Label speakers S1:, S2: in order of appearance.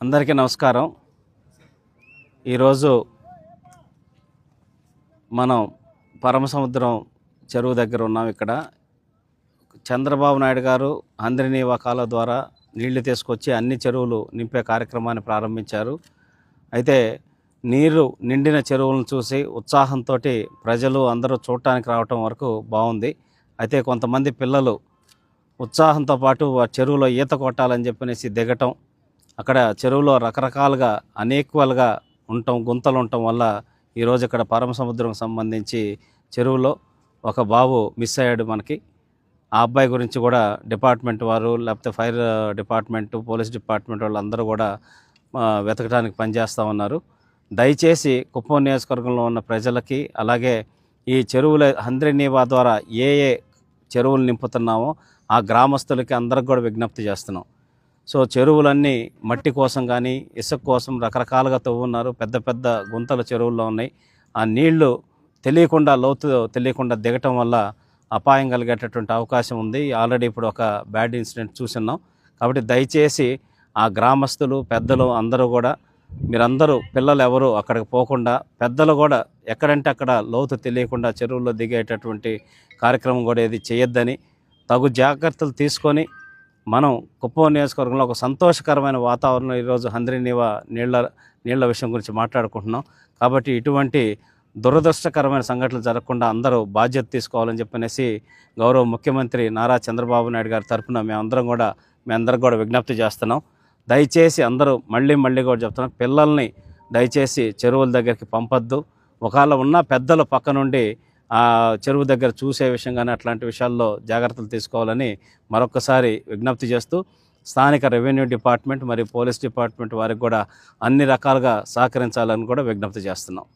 S1: అందరికీ నమస్కారం. ఈరోజు మనం పరమసముద్రం చెరువు దగ్గర ఉన్నాం ఇక్కడ. చంద్రబాబు నాయుడు గారు అంద్రినీవా కాలువ ద్వారా నీళ్ళు తీసుకొచ్చి అన్ని చెరువులు నింపే కార్యక్రమాన్ని ప్రారంభించారు. అయితే నీరు నిండిన చెరువులను చూసి ఉత్సాహంతో ప్రజలు అందరూ చూడటానికి రావటం వరకు బాగుంది. అయితే కొంతమంది పిల్లలు ఉత్సాహంతో పాటు ఆ చెరువులో ఈత కొట్టాలని చెప్పనేసి దిగటం అక్కడ చెరువులో రకరకాలుగా అనేక్వల్గా ఉండటం గుంతలు ఉండటం వల్ల ఈరోజు ఇక్కడ పరమ సముద్రం సంబంధించి చెరువులో ఒక బాబు మిస్ అయ్యాడు మనకి. ఆ అబ్బాయి గురించి కూడా డిపార్ట్మెంట్ వారు లేకపోతే ఫైర్ డిపార్ట్మెంట్ పోలీస్ డిపార్ట్మెంట్ వాళ్ళు అందరూ కూడా వెతకడానికి పనిచేస్తూ ఉన్నారు. దయచేసి కుప్పం నియోజకవర్గంలో ఉన్న ప్రజలకి అలాగే ఈ చెరువుల హంద్రినీవా ద్వారా ఏ ఏ చెరువులు నింపుతున్నామో ఆ గ్రామస్తులకి అందరికి కూడా విజ్ఞప్తి చేస్తున్నాం. సో చెరువులన్నీ మట్టి కోసం కానీ ఇసుక కోసం రకరకాలుగా తవ్వున్నారు. పెద్ద పెద్ద గుంతలు చెరువుల్లో ఉన్నాయి. ఆ నీళ్ళు తెలియకుండా లోతు తెలియకుండా దిగటం వల్ల అపాయం కలిగేటటువంటి అవకాశం ఉంది. ఆల్రెడీ ఇప్పుడు ఒక బ్యాడ్ ఇన్సిడెంట్ చూస్తున్నాం కాబట్టి దయచేసి ఆ గ్రామస్తులు పెద్దలు అందరూ కూడా మీరందరూ పిల్లలు ఎవరు అక్కడికి పోకుండా పెద్దలు కూడా ఎక్కడంటే అక్కడ లోతు తెలియకుండా చెరువుల్లో దిగేటటువంటి కార్యక్రమం కూడా ఇది చేయొద్దని తగు జాగ్రత్తలు తీసుకొని మనం కుప్పం నియోజకవర్గంలో ఒక సంతోషకరమైన వాతావరణం ఈరోజు హంద్రీనివ నీళ్ళ నీళ్ళ విషయం గురించి మాట్లాడుకుంటున్నాం. కాబట్టి ఇటువంటి దురదృష్టకరమైన సంఘటనలు జరగకుండా అందరూ బాధ్యత తీసుకోవాలని చెప్పనేసి గౌరవ ముఖ్యమంత్రి నారా చంద్రబాబు నాయుడు గారి తరఫున మేమందరం కూడా మీ అందరికి కూడా విజ్ఞప్తి చేస్తున్నాం. దయచేసి అందరూ మళ్ళీ మళ్ళీ కూడా చెప్తున్నాం పిల్లల్ని దయచేసి చెరువుల దగ్గరికి పంపొద్దు. ఒకవేళ ఉన్న పెద్దలు పక్క నుండి చెరువు దగ్గర చూసే విషయం కానీ అట్లాంటి విషయాల్లో జాగ్రత్తలు తీసుకోవాలని మరొకసారి విజ్ఞప్తి చేస్తూ స్థానిక రెవెన్యూ డిపార్ట్మెంట్ మరియు పోలీస్ డిపార్ట్మెంట్ వారికి కూడా అన్ని రకాలుగా సహకరించాలని కూడా విజ్ఞప్తి చేస్తున్నాం.